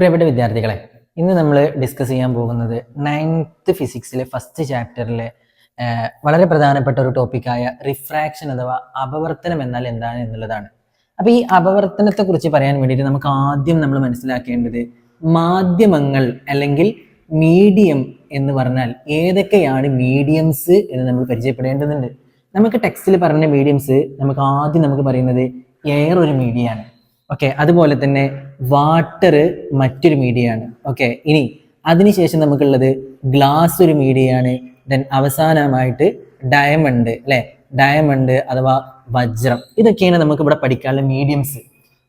പ്രിയപ്പെട്ട വിദ്യാർത്ഥികളെ ഇന്ന് നമ്മൾ ഡിസ്കസ് ചെയ്യാൻ പോകുന്നത് നയൻത്ത് ഫിസിക്സിലെ ഫസ്റ്റ് ചാപ്റ്ററിലെ വളരെ പ്രധാനപ്പെട്ട ഒരു ടോപ്പിക്കായ റിഫ്രാക്ഷൻ അഥവാ അപവർത്തനം എന്നാൽ എന്താണ് എന്നുള്ളതാണ്. അപ്പൊ ഈ അപവർത്തനത്തെ കുറിച്ച് പറയാൻ വേണ്ടിയിട്ട് നമുക്ക് ആദ്യം നമ്മൾ മനസ്സിലാക്കേണ്ടത് മാധ്യമങ്ങൾ അല്ലെങ്കിൽ മീഡിയം എന്ന് പറഞ്ഞാൽ ഏതൊക്കെയാണ് മീഡിയംസ് എന്ന് നമ്മൾ പരിചയപ്പെടേണ്ടതുണ്ട്. നമുക്ക് ടെക്സ്റ്റിൽ പറഞ്ഞ മീഡിയംസ് നമുക്ക് ആദ്യം നമുക്ക് പറയുന്നത് എയർ ഒരു മീഡിയമാണ് ഓക്കെ അതുപോലെ തന്നെ വാട്ടർ മറ്റൊരു മീഡിയയാണ് ഓക്കെ ഇനി അതിനുശേഷം നമുക്കുള്ളത് ഗ്ലാസ് ഒരു മീഡിയയാണ് ദെൻ അവസാനമായിട്ട് ഡയമണ്ട് അല്ലെ? ഡയമണ്ട് അഥവാ വജ്രം. ഇതൊക്കെയാണ് നമുക്ക് ഇവിടെ പഠിക്കാനുള്ള മീഡിയംസ്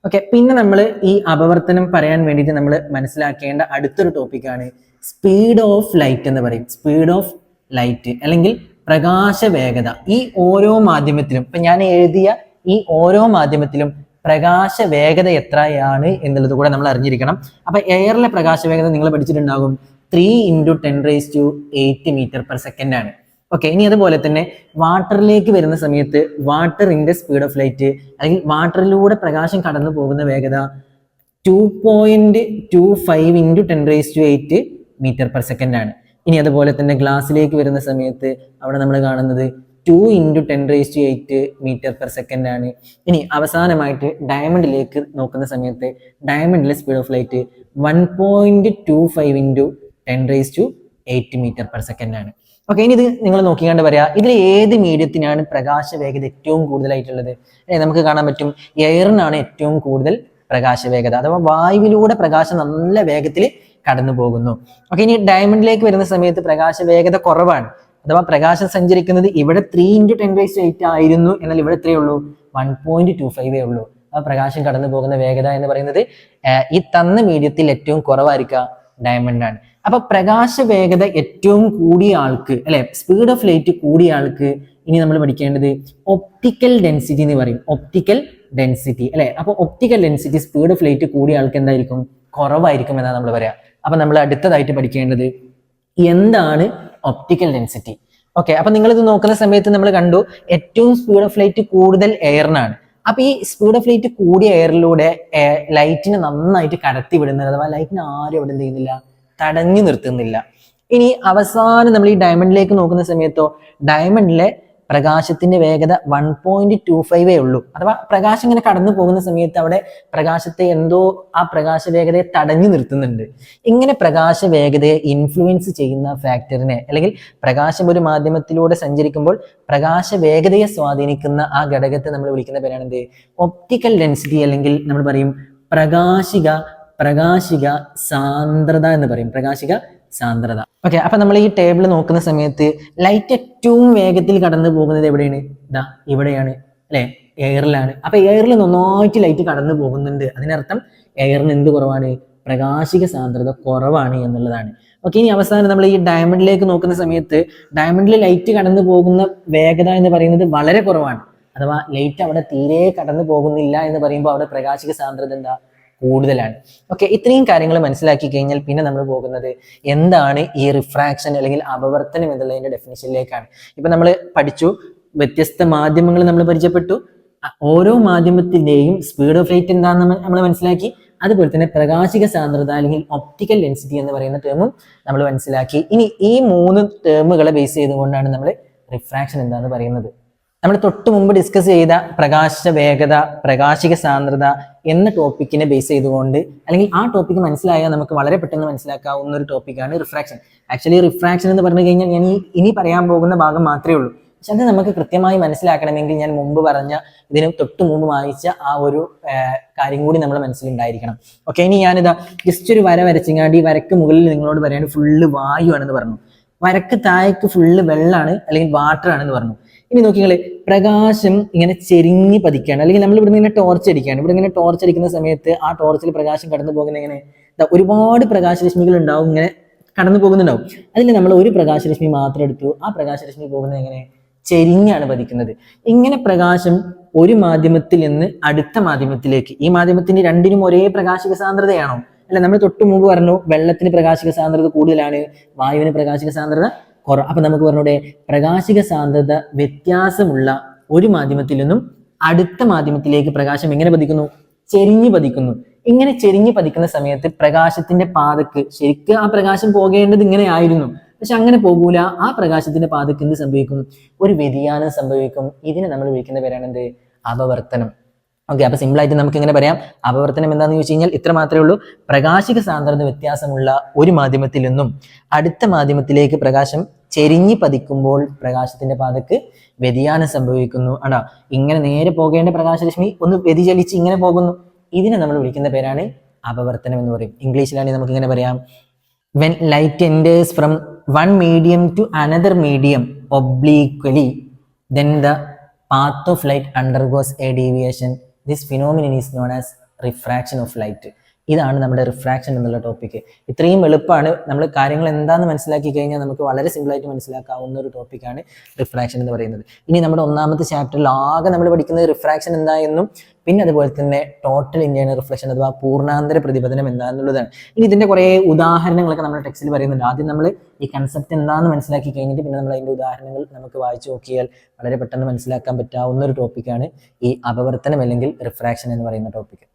ഓക്കെ പിന്നെ നമ്മൾ ഈ അപവർത്തനം പറയാൻ വേണ്ടിയിട്ട് നമ്മൾ മനസ്സിലാക്കേണ്ട അടുത്തൊരു ടോപ്പിക്കാണ് സ്പീഡ് ഓഫ് ലൈറ്റ് എന്ന് പറയും. സ്പീഡ് ഓഫ് ലൈറ്റ് അല്ലെങ്കിൽ പ്രകാശ വേഗത ഈ ഓരോ മാധ്യമത്തിലും ഇപ്പൊ ഞാൻ എഴുതിയ ഈ ഓരോ മാധ്യമത്തിലും പ്രകാശ വേഗത എത്രയാണ് എന്നുള്ളത് കൂടെ നമ്മൾ അറിഞ്ഞിരിക്കണം. അപ്പൊ എയറിലെ പ്രകാശ വേഗത നിങ്ങൾ പഠിച്ചിട്ടുണ്ടാകും three into ten raise to eight metre per second ആണ്. ഓക്കെ ഇനി അതുപോലെ തന്നെ വാട്ടറിലേക്ക് വരുന്ന സമയത്ത് വാട്ടറിന്റെ സ്പീഡ് ഓഫ് ലൈറ്റ് അല്ലെങ്കിൽ വാട്ടറിലൂടെ പ്രകാശം കടന്നു പോകുന്ന വേഗത two point two five into ten raise to eight metre per second ആണ്. ഇനി അതുപോലെ തന്നെ ഗ്ലാസ്സിലേക്ക് വരുന്ന സമയത്ത് അവിടെ നമ്മൾ കാണുന്നത് two into ten raise to eight metre per second ആണ്. ഇനി അവസാനമായിട്ട് ഡയമണ്ടിലേക്ക് നോക്കുന്ന സമയത്ത് ഡയമണ്ടിലെ speed of light one point two five into ten raise to eight metre per second ആണ്. ഓക്കെ ഇനി ഇത് നിങ്ങൾ നോക്കിക്കാണ്ട് പറയാ ഇതിൽ ഏത് മീഡിയത്തിനാണ് പ്രകാശ വേഗത ഏറ്റവും കൂടുതലായിട്ടുള്ളത്? നമുക്ക് കാണാൻ പറ്റും എയറിനാണ് ഏറ്റവും കൂടുതൽ പ്രകാശ വേഗത അഥവാ വായുവിലൂടെ പ്രകാശം നല്ല വേഗത്തിൽ കടന്നു പോകുന്നു ഓക്കെ ഇനി ഡയമണ്ടിലേക്ക് വരുന്ന സമയത്ത് പ്രകാശ വേഗത കുറവാണ്. അഥവാ പ്രകാശം സഞ്ചരിക്കുന്നത് ഇവിടെ three into ten raise eight ആയിരുന്നു എന്നാൽ ഇവിടെ എത്രയേ ഉള്ളൂ. വൺ പോയിന്റ് ടു ഫൈവേ ഉള്ളൂ. ആ പ്രകാശം കടന്നു പോകുന്ന വേഗത എന്ന് പറയുന്നത് ഈ തന്ന മീഡിയത്തിൽ ഏറ്റവും കുറവായിരിക്കുക ഡയമണ്ട് ആണ്. അപ്പൊ പ്രകാശ വേഗത ഏറ്റവും കൂടിയ ആൾക്ക് അല്ലെ സ്പീഡ് ഓഫ് ലൈറ്റ് കൂടിയ ആൾക്ക് ഇനി നമ്മൾ പഠിക്കേണ്ടത് ഒപ്റ്റിക്കൽ ഡെൻസിറ്റി എന്ന് പറയും. ഒപ്റ്റിക്കൽ ഡെൻസിറ്റി അല്ലെ? അപ്പൊ optical density speed of light കൂടിയ ആൾക്ക് എന്തായിരിക്കും? കുറവായിരിക്കും എന്നാണ് നമ്മൾ പറയാം. അപ്പൊ നമ്മൾ അടുത്തതായിട്ട് പഠിക്കേണ്ടത് എന്താണ് ഒപ്റ്റിക്കൽ ഡെൻസിറ്റി ഓക്കെ അപ്പൊ നിങ്ങൾ ഇത് നോക്കുന്ന സമയത്ത് നമ്മൾ കണ്ടു ഏറ്റവും സ്പീഡ് ഓഫ് ലൈറ്റ് കൂടുതൽ എയറിനാണ് അപ്പൊ ഈ സ്പീഡ് ഓഫ് ലൈറ്റ് കൂടിയ എയറിലൂടെ ലൈറ്റിനെ നന്നായിട്ട് കടത്തി വിടുന്നത് അഥവാ ലൈറ്റിനെ ആരും അവിടെ എന്ത് ചെയ്യുന്നില്ല തടഞ്ഞു നിർത്തുന്നില്ല. ഇനി അവസാനം നമ്മൾ ഈ ഡയമണ്ടിലേക്ക് നോക്കുന്ന സമയത്തോ ഡയമണ്ടിലെ പ്രകാശത്തിന്റെ വേഗത വൺ പോയിന്റ് ടു ഫൈവേ ഉള്ളൂ. അഥവാ പ്രകാശം ഇങ്ങനെ കടന്നു പോകുന്ന സമയത്ത് അവിടെ പ്രകാശത്തെ എന്തോ ആ പ്രകാശ വേഗതയെ തടഞ്ഞു നിർത്തുന്നുണ്ട്. ഇങ്ങനെ പ്രകാശ വേഗതയെ ഇൻഫ്ലുവൻസ് ചെയ്യുന്ന ഫാക്ടറിനെ അല്ലെങ്കിൽ പ്രകാശം ഒരു മാധ്യമത്തിലൂടെ സഞ്ചരിക്കുമ്പോൾ പ്രകാശ വേഗതയെ സ്വാധീനിക്കുന്ന ആ ഘടകത്തെ നമ്മൾ വിളിക്കുന്ന പേരാണ് എന്ത്? ഒപ്റ്റിക്കൽ ഡെൻസിറ്റി അല്ലെങ്കിൽ നമ്മൾ പറയും പ്രകാശിക പ്രകാശിക സാന്ദ്രത എന്ന് പറയും. പ്രകാശിക സാന്ദ്രത. ഓക്കെ അപ്പൊ നമ്മൾ ഈ ടേബിൾ നോക്കുന്ന സമയത്ത് ലൈറ്റ് ഏറ്റവും വേഗത്തിൽ കടന്നു പോകുന്നത് എവിടെയാണ്? ഇതാ ഇവിടെയാണ് അല്ലെ? എയറിലാണ് അപ്പൊ എയറിൽ നന്നായിട്ട് ലൈറ്റ് കടന്നു പോകുന്നുണ്ട്. അതിനർത്ഥം എയറിന് എന്ത് കുറവാണ്? പ്രകാശിക സാന്ദ്രത കുറവാണ് എന്നുള്ളതാണ്. ഓക്കെ ഇനി അവസാനം നമ്മൾ ഈ ഡയമണ്ടിലേക്ക് നോക്കുന്ന സമയത്ത് ഡയമണ്ടിൽ ലൈറ്റ് കടന്നു പോകുന്ന വേഗത എന്ന് പറയുന്നത് വളരെ കുറവാണ്. അഥവാ ലൈറ്റ് അവിടെ തീരെ കടന്നു പോകുന്നില്ല എന്ന് പറയുമ്പോൾ അവിടെ പ്രകാശിക സാന്ദ്രത എന്താ? കൂടുതലാണ്. ഓക്കെ ഇത്രയും കാര്യങ്ങൾ മനസ്സിലാക്കി കഴിഞ്ഞാൽ പിന്നെ നമ്മൾ പോകുന്നത് എന്താണ് ഈ റിഫ്രാക്ഷൻ അല്ലെങ്കിൽ അപവർത്തനം എന്നുള്ളതിന്റെ ഡെഫിനിഷനിലേക്കാണ് ഇപ്പൊ നമ്മൾ പഠിച്ചു വ്യത്യസ്ത മാധ്യമങ്ങൾ നമ്മൾ പരിചയപ്പെട്ടു. ഓരോ മാധ്യമത്തിന്റെയും സ്പീഡ് ഓഫ് ലൈറ്റ് എന്താണെന്ന് നമ്മൾ മനസ്സിലാക്കി. അതുപോലെ തന്നെ പ്രകാശിക സാന്ദ്രത അല്ലെങ്കിൽ ഒപ്റ്റിക്കൽ ഡെൻസിറ്റി എന്ന് പറയുന്ന ടേമും നമ്മൾ മനസ്സിലാക്കി. ഇനി ഈ മൂന്ന് ടേമുകളെ ബേസ് ചെയ്തുകൊണ്ടാണ് നമ്മൾ റിഫ്രാക്ഷൻ എന്താണെന്ന് പറയുന്നത്. നമ്മൾ തൊട്ട് മുമ്പ് ഡിസ്കസ് ചെയ്ത പ്രകാശ വേഗത പ്രകാശിക സാന്ദ്രത എന്ന ടോപ്പിക്കിനെ ബേസ് ചെയ്തുകൊണ്ട് അല്ലെങ്കിൽ ആ ടോപ്പിക്ക് മനസ്സിലായാൽ നമുക്ക് വളരെ പെട്ടെന്ന് മനസ്സിലാക്കാവുന്ന ഒരു ടോപ്പിക്കാണ് റിഫ്രാക്ഷൻ ആക്ച്വലി റിഫ്രാക്ഷൻ എന്ന് പറഞ്ഞു കഴിഞ്ഞാൽ ഞാൻ ഈ ഇനി പറയാൻ പോകുന്ന ഭാഗം മാത്രമേ ഉള്ളൂ. പക്ഷെ അത് നമുക്ക് കൃത്യമായി മനസ്സിലാക്കണമെങ്കിൽ ഞാൻ മുമ്പ് പറഞ്ഞ ഇതിന് തൊട്ട് മുമ്പ് വായിച്ച ആ ഒരു കാര്യം കൂടി നമ്മുടെ മനസ്സിലുണ്ടായിരിക്കണം ഓക്കെ ഇനി ഞാനിതാ ജസ്റ്റ് ഒരു വര വരച്ചിങ്ങാണ്ട് ഈ വരക്ക് മുകളിൽ നിങ്ങളോട് പറയാണ് ഫുള്ള് വായു ആണെന്ന് പറഞ്ഞു. വരക്ക് താഴേക്ക് ഫുള്ള് വെള്ളമാണ് അല്ലെങ്കിൽ വാട്ടർ ആണെന്ന് പറഞ്ഞു. ഇനി നോക്കിങ്ങൾ പ്രകാശം ഇങ്ങനെ ചെരിഞ്ഞ് പതിക്കുകയാണ്. അല്ലെങ്കിൽ നമ്മൾ ഇവിടെ ഇങ്ങനെ ടോർച്ച് അടിക്കുകയാണ്. ഇവിടെ ഇങ്ങനെ ടോർച്ച് അടിക്കുന്ന സമയത്ത് ആ ടോർച്ചിൽ പ്രകാശം കടന്നു പോകുന്ന ഇങ്ങനെ ഒരുപാട് പ്രകാശരശ്മികൾ ഉണ്ടാവും ഇങ്ങനെ കടന്നു പോകുന്നുണ്ടാവും. അതിൽ നമ്മൾ ഒരു പ്രകാശരശ്മി മാത്രം എടുത്തു. ആ പ്രകാശരശ്മി പോകുന്നത് എങ്ങനെ? ചെരിഞ്ഞാണ് പതിക്കുന്നത്. ഇങ്ങനെ പ്രകാശം ഒരു മാധ്യമത്തിൽ നിന്ന് അടുത്ത മാധ്യമത്തിലേക്ക് ഈ മാധ്യമത്തിന്റെ രണ്ടിനും ഒരേ പ്രകാശിക സാന്ദ്രതയാണോ? അല്ല നമ്മൾ തൊട്ടു മുമ്പ് പറഞ്ഞു വെള്ളത്തിന് പ്രകാശിക സാന്ദ്രത കൂടുതലാണ് വായുവിന് പ്രകാശിക സാന്ദ്രത കുറവ് അപ്പൊ നമുക്ക് പറഞ്ഞൂടെ പ്രകാശിക സാന്ദ്രത വ്യത്യാസമുള്ള ഒരു മാധ്യമത്തിൽ നിന്നും അടുത്ത മാധ്യമത്തിലേക്ക് പ്രകാശം എങ്ങനെ പതിക്കുന്നു? ചെരിഞ്ഞു പതിക്കുന്നു. ഇങ്ങനെ ചെരിഞ്ഞു പതിക്കുന്ന സമയത്ത് പ്രകാശത്തിന്റെ പാതക്ക് ശരിക്കും ആ പ്രകാശം പോകേണ്ടത് ഇങ്ങനെ ആയിരുന്നു. പക്ഷെ അങ്ങനെ പോകൂല. ആ പ്രകാശത്തിന്റെ പാതക്ക് എന്ത് സംഭവിക്കും? ഒരു വ്യതിയാനം സംഭവിക്കും. ഇതിനെ നമ്മൾ വിളിക്കുന്ന പേരാണ് എന്ത്? അപവർത്തനം. ഓക്കെ അപ്പൊ സിമ്പിൾ ആയിട്ട് നമുക്ക് ഇങ്ങനെ പറയാം. അപവർത്തനം എന്താണെന്ന് ചോദിച്ചു കഴിഞ്ഞാൽ ഇത്ര മാത്രമേ ഉള്ളൂ. പ്രകാശിക സാന്ദ്രത വ്യത്യാസമുള്ള ഒരു മാധ്യമത്തിൽ നിന്നും അടുത്ത മാധ്യമത്തിലേക്ക് പ്രകാശം ചെരിഞ്ഞു പതിക്കുമ്പോൾ പ്രകാശത്തിന്റെ പാതക്ക് വ്യതിയാനം സംഭവിക്കുന്നു. ആണോ? ഇങ്ങനെ നേരെ പോകേണ്ട പ്രകാശരശ്മി ഒന്ന് വ്യതിചലിച്ച് ഇങ്ങനെ പോകുന്നു. ഇതിനെ നമ്മൾ വിളിക്കുന്ന പേരാണ് അപവർത്തനം എന്ന് പറയും. ഇംഗ്ലീഷിലാണെങ്കിൽ നമുക്ക് ഇങ്ങനെ പറയാം. When light enters from one medium to another medium obliquely then the path of light undergoes a deviation. This phenomenon is known as refraction of light ഇതാണ് നമ്മുടെ റിഫ്രാക്ഷൻ എന്നുള്ള ടോപ്പിക്ക് ഇത്രയും എളുപ്പമാണ് നമ്മൾ കാര്യങ്ങൾ എന്താണെന്ന് മനസ്സിലാക്കി കഴിഞ്ഞാൽ നമുക്ക് വളരെ സിമ്പിളായിട്ട് മനസ്സിലാക്കാവുന്ന ഒരു ടോപ്പിക്കാണ് റിഫ്രാക്ഷൻ എന്ന് പറയുന്നത്. ഇനി നമ്മുടെ ഒന്നാമത്തെ ചാപ്റ്ററിൽ ആകെ നമ്മൾ പഠിക്കുന്നത് റിഫ്രാക്ഷൻ എന്താ എന്നും പിന്നെ അതുപോലെ തന്നെ ടോട്ടൽ ഇന്ത്യയാണ് റിഫ്ലക്ഷൻ അഥവാ പൂർണാന്തര പ്രതിപതനം എന്താണെന്നുള്ളതാണ് ഇനി ഇതിന്റെ കുറേ ഉദാഹരണങ്ങളൊക്കെ നമ്മുടെ ടെക്സ്റ്റിൽ പറയുന്നുണ്ട്. ആദ്യം നമ്മൾ ഈ കൺസെപ്റ്റ് എന്താണെന്ന് മനസ്സിലാക്കി കഴിഞ്ഞിട്ട് പിന്നെ നമ്മൾ അതിന്റെ ഉദാഹരണങ്ങൾ നമുക്ക് വായിച്ചു നോക്കിയാൽ വളരെ പെട്ടെന്ന് മനസ്സിലാക്കാൻ പറ്റാവുന്ന ഒരു ടോപ്പിക്കാണ് ഈ അപവർത്തനം അല്ലെങ്കിൽ റിഫ്രാക്ഷൻ എന്ന് പറയുന്ന ടോപ്പിക്ക്